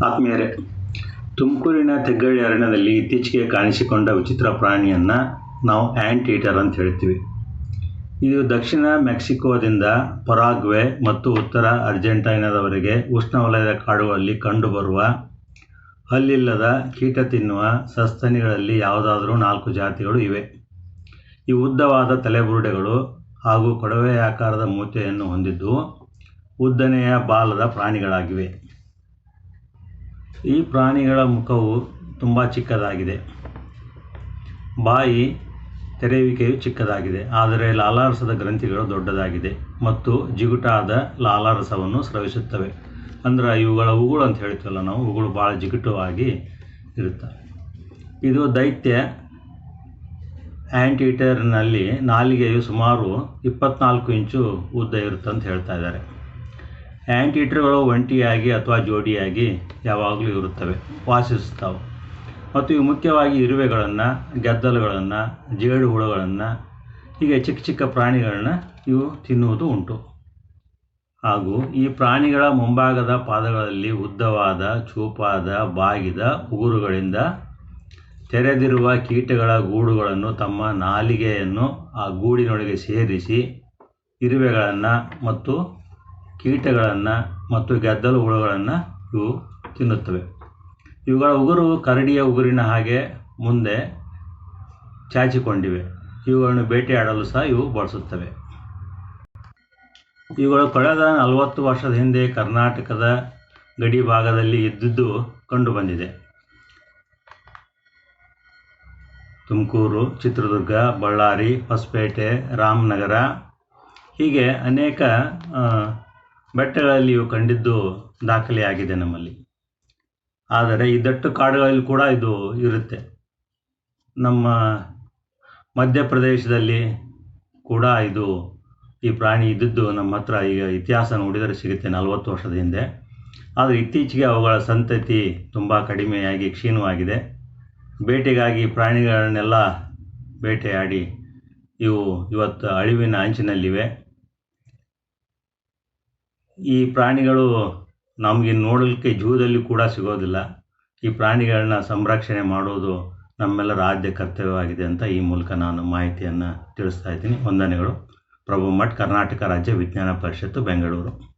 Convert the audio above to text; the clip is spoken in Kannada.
ಆತ್ಮೀಯರೇ, ತುಮಕೂರಿನ ತೆಗ್ಗಳ್ಳಿ ಅರಣ್ಯದಲ್ಲಿ ಇತ್ತೀಚೆಗೆ ಕಾಣಿಸಿಕೊಂಡ ವಿಚಿತ್ರ ಪ್ರಾಣಿಯನ್ನು ನಾವು ಆ್ಯಂಟೀಟರ್ ಅಂತ ಹೇಳ್ತೀವಿ. ಇದು ದಕ್ಷಿಣ ಮೆಕ್ಸಿಕೋದಿಂದ ಪರಾಗ್ವೆ ಮತ್ತು ಉತ್ತರ ಅರ್ಜೆಂಟೈನಾದವರೆಗೆ ಉಷ್ಣವಲಯದ ಕಾಡುಗಳಲ್ಲಿ ಕಂಡುಬರುವ ಹಲ್ಲಿಲ್ಲದ ಕೀಟ ತಿನ್ನುವ ಸಸ್ತನಿಗಳಲ್ಲಿ ಯಾವುದಾದರೂ ನಾಲ್ಕು ಜಾತಿಗಳು ಇವೆ. ಈ ಉದ್ದವಾದ ತಲೆಬುರುಡೆಗಳು ಹಾಗೂ ಕೊಡವೆಯಾಕಾರದ ಮೂತೆಯನ್ನು ಹೊಂದಿದ್ದು ಉದ್ದನೆಯ ಬಾಲದ ಪ್ರಾಣಿಗಳಾಗಿವೆ. ಈ ಪ್ರಾಣಿಗಳ ಮುಖವು ತುಂಬ ಚಿಕ್ಕದಾಗಿದೆ. ಬಾಯಿ ತೆರೆಯುವಿಕೆಯು ಚಿಕ್ಕದಾಗಿದೆ, ಆದರೆ ಲಾಲಾರಸದ ಗ್ರಂಥಿಗಳು ದೊಡ್ಡದಾಗಿದೆ ಮತ್ತು ಜಿಗುಟಾದ ಲಾಲಾರಸವನ್ನು ಸ್ರವಿಸುತ್ತವೆ. ಅಂದ್ರೆ ಇವುಗಳ ಉಗುಳು ಅಂತ ಹೇಳ್ತೀವಲ್ಲ ನಾವು, ಉಗುಳು ಭಾಳ ಜಿಗುಟವಾಗಿ ಇರುತ್ತೆ. ಇದು ದೈತ್ಯ ಆ್ಯಂಟೀಟರ್ನಲ್ಲಿ ನಾಲಿಗೆಯು ಸುಮಾರು ಇಪ್ಪತ್ನಾಲ್ಕು ಇಂಚು ಉದ್ದ ಇರುತ್ತೆ ಅಂತ ಹೇಳ್ತಾ ಇದ್ದಾರೆ. ಆ್ಯಂಟೀಟರ್ಗಳು ಒಂಟಿಯಾಗಿ ಅಥವಾ ಜೋಡಿಯಾಗಿ ಯಾವಾಗಲೂ ಇರುತ್ತವೆ, ವಾಸಿಸುತ್ತವೆ. ಮತ್ತು ಇವು ಮುಖ್ಯವಾಗಿ ಇರುವೆಗಳನ್ನು, ಗೆದ್ದಲುಗಳನ್ನು, ಜೇಡು ಹುಳುಗಳನ್ನು, ಹೀಗೆ ಚಿಕ್ಕ ಚಿಕ್ಕ ಪ್ರಾಣಿಗಳನ್ನ ಇವು ತಿನ್ನುವುದು ಉಂಟು. ಹಾಗೂ ಈ ಪ್ರಾಣಿಗಳ ಮುಂಭಾಗದ ಪಾದಗಳಲ್ಲಿ ಉದ್ದವಾದ, ಚೂಪಾದ, ಬಾಗಿದ ಉಗುರುಗಳಿಂದ ತೆರೆದಿರುವ ಕೀಟಗಳ ಗೂಡುಗಳನ್ನು ತಮ್ಮ ನಾಲಿಗೆಯನ್ನು ಆ ಗೂಡಿನೊಳಗೆ ಸೇರಿಸಿ ಇರುವೆಗಳನ್ನು ಮತ್ತು ಕೀಟಗಳನ್ನು ಮತ್ತು ಗೆದ್ದಲು ಹುಳುಗಳನ್ನು ಇವು ತಿನ್ನುತ್ತವೆ. ಇವುಗಳ ಉಗುರು ಕರಡಿಯ ಉಗುರಿನ ಹಾಗೆ ಮುಂದೆ ಚಾಚಿಕೊಂಡಿವೆ. ಇವುಗಳನ್ನು ಬೇಟೆಯಾಡಲು ಸಹ ಇವು ಬಳಸುತ್ತವೆ. ಇವುಗಳು ಕಳೆದ ನಲವತ್ತು ವರ್ಷದ ಹಿಂದೆ ಕರ್ನಾಟಕದ ಗಡಿ ಭಾಗದಲ್ಲಿ ಇದ್ದುದು ಕಂಡುಬಂದಿದೆ. ತುಮಕೂರು, ಚಿತ್ರದುರ್ಗ, ಬಳ್ಳಾರಿ, ಹೊಸಪೇಟೆ, ರಾಮನಗರ ಹೀಗೆ ಅನೇಕ ಬೆಟ್ಟಗಳಲ್ಲಿ ಇವು ಕಂಡಿದ್ದು ದಾಖಲೆಯಾಗಿದೆ ನಮ್ಮಲ್ಲಿ. ಆದರೆ ಈ ದಟ್ಟು ಕಾಡುಗಳಲ್ಲಿ ಕೂಡ ಇದು ಇರುತ್ತೆ. ನಮ್ಮ ಮಧ್ಯಪ್ರದೇಶದಲ್ಲಿ ಕೂಡ ಇದು ಈ ಪ್ರಾಣಿ ಇದ್ದಿದ್ದು ನಮ್ಮ ಹತ್ರ ಈಗ ಇತಿಹಾಸ ನೋಡಿದರೆ ಸಿಗುತ್ತೆ ನಲವತ್ತು ವರ್ಷದ ಹಿಂದೆ. ಆದರೆ ಇತ್ತೀಚೆಗೆ ಅವುಗಳ ಸಂತತಿ ತುಂಬ ಕಡಿಮೆಯಾಗಿ ಕ್ಷೀಣವಾಗಿದೆ. ಬೇಟೆಗಾಗಿ ಪ್ರಾಣಿಗಳನ್ನೆಲ್ಲ ಬೇಟೆಯಾಡಿ ಇವು ಇವತ್ತು ಅಳಿವಿನ ಅಂಚಿನಲ್ಲಿವೆ. ಈ ಪ್ರಾಣಿಗಳು ನಮಗೆ ನೋಡಲಿಕ್ಕೆ ಜೂದಲ್ಲಿ ಕೂಡ ಸಿಗೋದಿಲ್ಲ. ಈ ಪ್ರಾಣಿಗಳನ್ನ ಸಂರಕ್ಷಣೆ ಮಾಡೋದು ನಮ್ಮೆಲ್ಲರ ಆದ್ಯ ಕರ್ತವ್ಯವಾಗಿದೆ ಅಂತ ಈ ಮೂಲಕ ನಾನು ಮಾಹಿತಿಯನ್ನು ತಿಳಿಸ್ತಾ ಇದ್ದೀನಿ. ವಂದನೆಗಳು. ಪ್ರಭು ಮಠ್, ಕರ್ನಾಟಕ ರಾಜ್ಯ ವಿಜ್ಞಾನ ಪರಿಷತ್ತು, ಬೆಂಗಳೂರು.